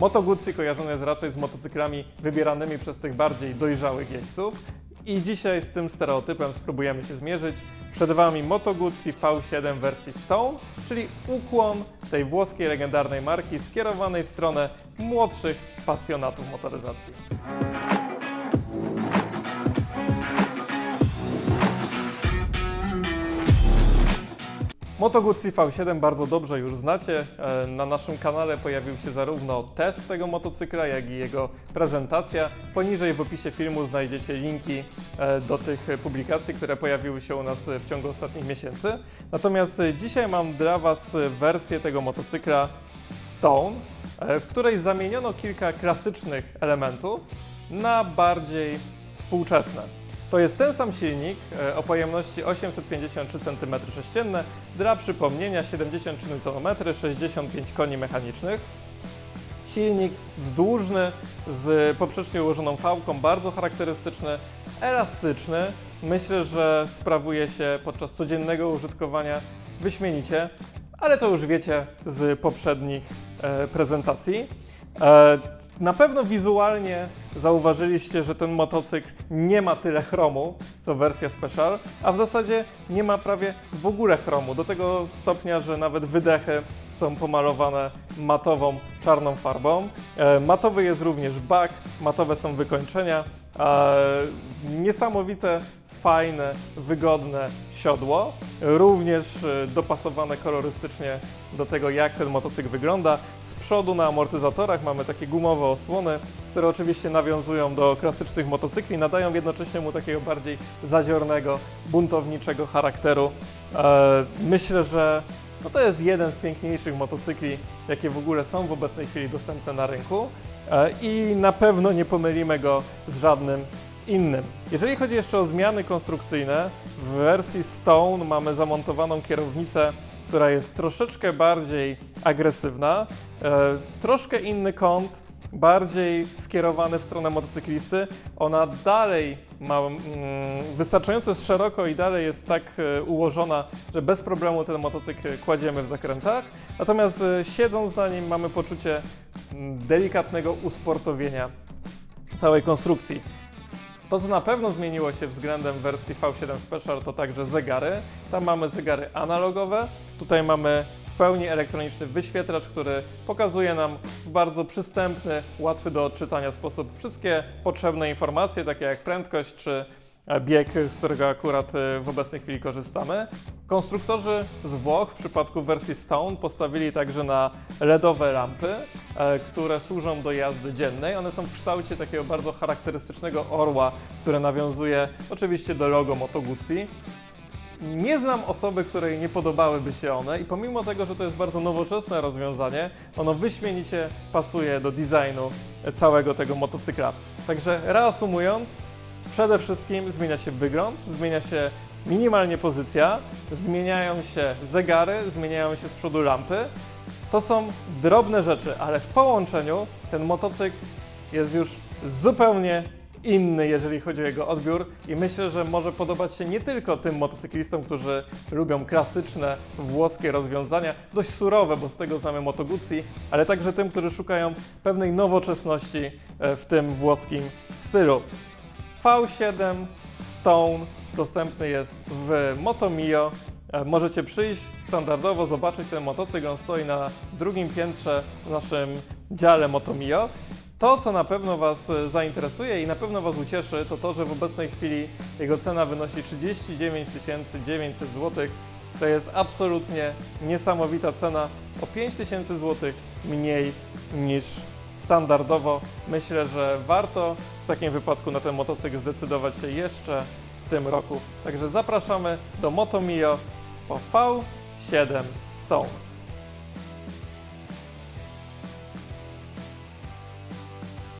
Moto Guzzi kojarzony jest raczej z motocyklami wybieranymi przez tych bardziej dojrzałych jeźdźców. I dzisiaj z tym stereotypem spróbujemy się zmierzyć. Przed Wami Moto Guzzi V7 wersji Stone, czyli ukłon tej włoskiej legendarnej marki skierowanej w stronę młodszych pasjonatów motoryzacji. Moto Guzzi V7 bardzo dobrze już znacie. E, Na naszym kanale pojawił się zarówno test tego motocykla, jak i jego prezentacja. Poniżej w opisie filmu znajdziecie linki e, do tych publikacji, które pojawiły się u nas w ciągu ostatnich miesięcy. Natomiast dzisiaj mam dla Was wersję tego motocykla Stone, e, w której zamieniono kilka klasycznych elementów na bardziej współczesne. To jest ten sam silnik e, o pojemności 853 cm3, dla przypomnienia 73 Nm, 65 koni mechanicznych. Silnik wzdłużny z poprzecznie ułożoną fałką, bardzo charakterystyczny, elastyczny. Myślę, że sprawuje się podczas codziennego użytkowania wyśmienicie, ale to już wiecie z poprzednich e, prezentacji. E, Na pewno wizualnie zauważyliście, że ten motocykl nie ma tyle chromu co wersja Special, a w zasadzie nie ma prawie w ogóle chromu. Do tego stopnia, że nawet wydechy są pomalowane matową, czarną farbą. E, Matowy jest również bak, matowe są wykończenia. Niesamowite, fajne, wygodne siodło, również e, dopasowane kolorystycznie do tego, jak ten motocykl wygląda. Z przodu na amortyzatorach mamy takie gumowe osłony, które oczywiście nawiązują do klasycznych motocykli, nadają jednocześnie mu takiego bardziej zaziornego, buntowniczego charakteru. E, Myślę, że no to jest jeden z piękniejszych motocykli, jakie w ogóle są w obecnej chwili dostępne na rynku e, i na pewno nie pomylimy go z żadnym innym. Jeżeli chodzi jeszcze o zmiany konstrukcyjne, w wersji Stone mamy zamontowaną kierownicę, która jest troszeczkę bardziej agresywna, e, troszkę inny kąt, bardziej skierowany w stronę motocyklisty. Ona dalej ma mm, wystarczająco jest szeroko i dalej jest tak e, ułożona, że bez problemu ten motocykl kładziemy w zakrętach. Natomiast e, siedząc na nim mamy poczucie mm, delikatnego usportowienia całej konstrukcji. To, co na pewno zmieniło się względem wersji V7 Special, to także zegary. Tam mamy zegary analogowe, tutaj mamy w pełni elektroniczny wyświetlacz, który pokazuje nam w bardzo przystępny, łatwy do odczytania sposób wszystkie potrzebne informacje, takie jak prędkość czy e, bieg, z którego akurat e, w obecnej chwili korzystamy. Konstruktorzy z Włoch w przypadku wersji Stone postawili także na LEDowe lampy, które służą do jazdy dziennej. One są w kształcie takiego bardzo charakterystycznego orła, które nawiązuje oczywiście do logo Moto Guzzi. Nie znam osoby, której nie podobałyby się one i pomimo tego, że to jest bardzo nowoczesne rozwiązanie, ono wyśmienicie pasuje do designu całego tego motocykla. Także reasumując, przede wszystkim zmienia się wygląd, zmienia się minimalnie pozycja, zmieniają się zegary, zmieniają się z przodu lampy. To są drobne rzeczy, ale w połączeniu ten motocykl jest już zupełnie inny, jeżeli chodzi o jego odbiór i myślę, że może podobać się nie tylko tym motocyklistom, którzy lubią klasyczne włoskie rozwiązania, dość surowe, bo z tego znamy Moto ale także tym, którzy szukają pewnej nowoczesności e, w tym włoskim stylu. V7 Stone dostępny jest w Moto Mio. E, Możecie przyjść standardowo, zobaczyć ten motocykl. On stoi na drugim piętrze w naszym dziale Moto Mio. To, co na pewno Was e, zainteresuje i na pewno Was ucieszy, to to, że w obecnej chwili jego cena wynosi 39 900 zł. To jest absolutnie niesamowita cena, o 5 tysięcy zł mniej niż standardowo. Myślę, że warto w takim wypadku na ten motocykl zdecydować się jeszcze w tym roku. Także zapraszamy do Moto Mio po V7 Stone.